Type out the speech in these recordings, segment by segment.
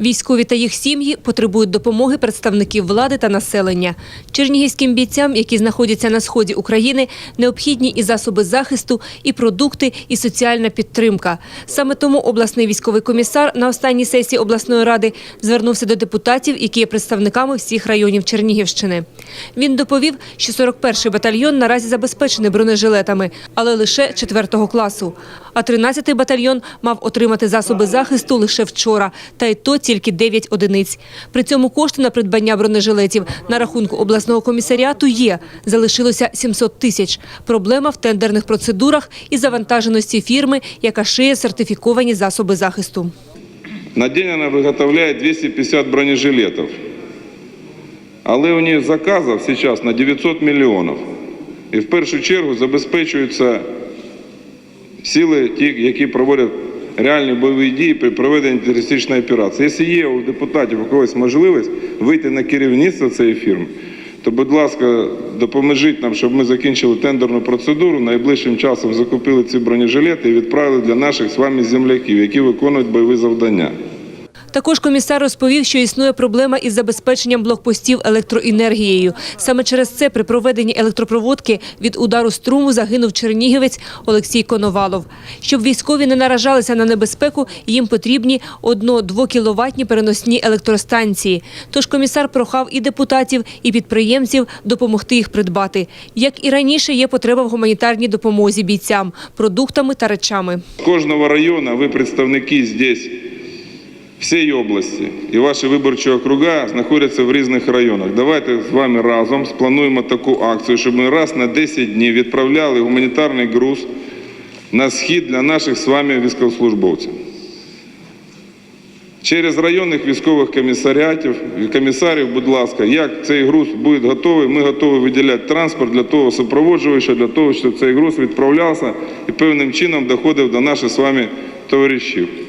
Військові та їх сім'ї потребують допомоги представників влади та населення. Чернігівським бійцям, які знаходяться на сході України, необхідні і засоби захисту, і продукти, і соціальна підтримка. Саме тому обласний військовий комісар на останній сесії обласної ради звернувся до депутатів, які є представниками всіх районів Чернігівщини. Він доповів, що 41-й батальйон наразі забезпечений бронежилетами, але лише 4 класу. А 13-й батальйон мав отримати засоби захисту лише вчора, та й то тільки 9 одиниць. При цьому кошти на придбання бронежилетів на рахунку обласного комісаріату є. Залишилося 700 тисяч. Проблема в тендерних процедурах і завантаженості фірми, яка шиє сертифіковані засоби захисту. На день вона виготовляє 250 бронежилетів. Але у них заказів зараз на 900 мільйонів. І в першу чергу забезпечуються сили, ті, які проводять реальні бойові дії при проведенні терористичної операції. Якщо є у депутатів у когось можливість вийти на керівництво цієї фірми, то, будь ласка, допоможіть нам, щоб ми закінчили тендерну процедуру, найближчим часом закупили ці бронежилети і відправили для наших з вами земляків, які виконують бойові завдання. Також комісар розповів, що існує проблема із забезпеченням блокпостів електроенергією. Саме через це при проведенні електропроводки від удару струму загинув чернігівець Олексій Коновалов. Щоб військові не наражалися на небезпеку, їм потрібні одно-двокіловатні переносні електростанції. Тож комісар прохав і депутатів, і підприємців допомогти їх придбати. Як і раніше, є потреба в гуманітарній допомозі бійцям, продуктами та речами. З кожного району ви представники здесь всієї області і ваші виборчі округа знаходяться в різних районах. Давайте з вами разом сплануємо таку акцію, щоб ми раз на 10 днів відправляли гуманітарний груз на схід для наших з вами військовослужбовців. Через районних військових комісаріатів і комісарів, будь ласка, як цей груз буде готовий, ми готові виділяти транспорт для того супроводжувача, для того, щоб цей груз відправлявся і певним чином доходив до наших з вами товаришів.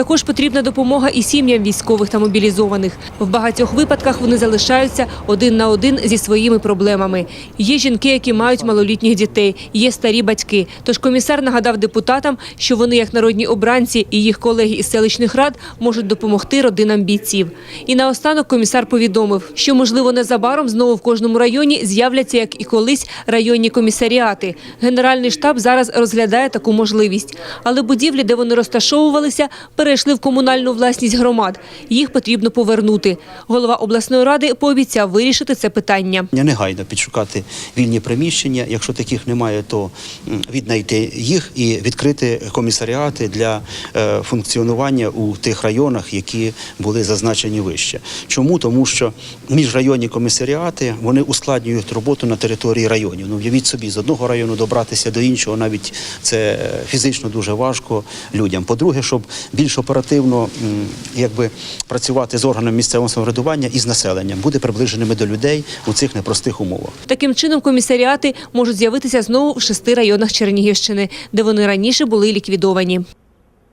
Також потрібна допомога і сім'ям військових та мобілізованих. В багатьох випадках вони залишаються один на один зі своїми проблемами. Є жінки, які мають малолітніх дітей, є старі батьки. Тож комісар нагадав депутатам, що вони, як народні обранці і їх колеги із селищних рад, можуть допомогти родинам бійців. І наостанок комісар повідомив, що можливо незабаром знову в кожному районі з'являться, як і колись, районні комісаріати. Генеральний штаб зараз розглядає таку можливість. Але будівлі, де вони розташовувалися, перейшли в комунальну власність громад. Їх потрібно повернути. Голова обласної ради пообіцяв вирішити це питання. Негайно підшукати вільні приміщення. Якщо таких немає, то віднайти їх і відкрити комісаріати для е, функціонування у тих районах, які були зазначені вище. Чому? Тому що міжрайонні комісаріати вони ускладнюють роботу на території районів. Ну, в'явіть собі, з одного району добратися до іншого, навіть це е, фізично дуже важко людям. По-друге, щоб більш оперативно якби, працювати з органами місцевого самоврядування і з населенням, бути приближеними до людей у цих непростих умовах. Таким чином, комісаріати можуть з'явитися знову в шести районах Чернігівщини, де вони раніше були ліквідовані.